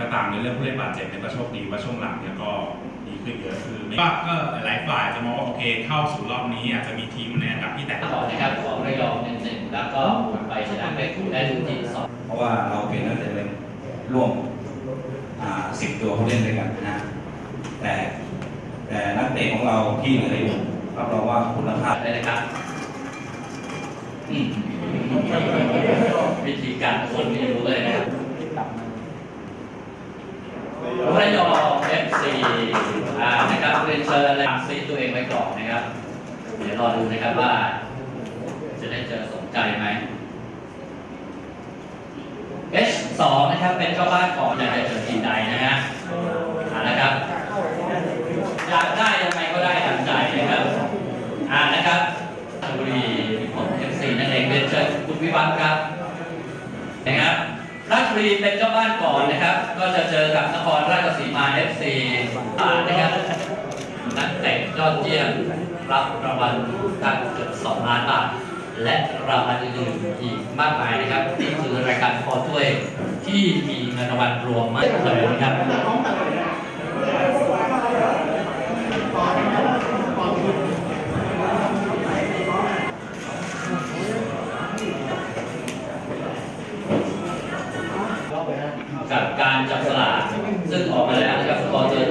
ก็ตามในเรื่องผู้เล่นบาดเจ็บเนี่ยก็โชคดีว่าช่วงหลังเนี่ยก็ดีขึ้นเยอะคือก็ก็หลายฝ่ายจะมองว่าโอเคเข้าสู่รอบนี้อาจจะมีทีมในอันดับที่แตกต่างก่อนนะครับของระยองหนึ่งหนึ่งแล้วก็หมุนไปชนะไปถูได้ลูกที่สองเพราะว่าเราเป็นนักเตะเล่นร่วมสิบตัวผู้เล่นด้วยกันนะแต่แต่นักเตะของเราที่เหลืออยู่รับรองว่าคุณภาพได้นะครับอืม วิธีการคนนี่รู้เลยนะครับระยอง FC อ่านะครับเรียนเชิญและซีตัวเองไว้ก่อนนะครับ เดี๋ยวรอดูนะครับว่า จะได้เจอสมใจไหม H2 นะครับเป็นเจ้าบ้านของอยากจะเจอทีมใดนะฮะอ่านะครับ อยากได้ยังไงก็ได้ดังใจนะครับ อ่านะครับชลบุรีผมเอฟซีนั่นเองเรียนเชิญคุณ วิวัฒน์ครับนะครับราชบุรีเป็นเจ้าบ้านก่อนนะครับ ก็จะเจอกับนครราชสีมาเอฟซีอ่านะครับนักเตะยอดเยี่ยมรับรางวัลกันเกือบ2ล้านบาทและรางวัลอื่นๆอีกมากมายนะครับนี่คือรายการคอถ้วยที่มีเงินรางวัลรวมมากเลยนะครับ จับสลากซึ่งออกมาแล้วนะครับสอร์เจอร์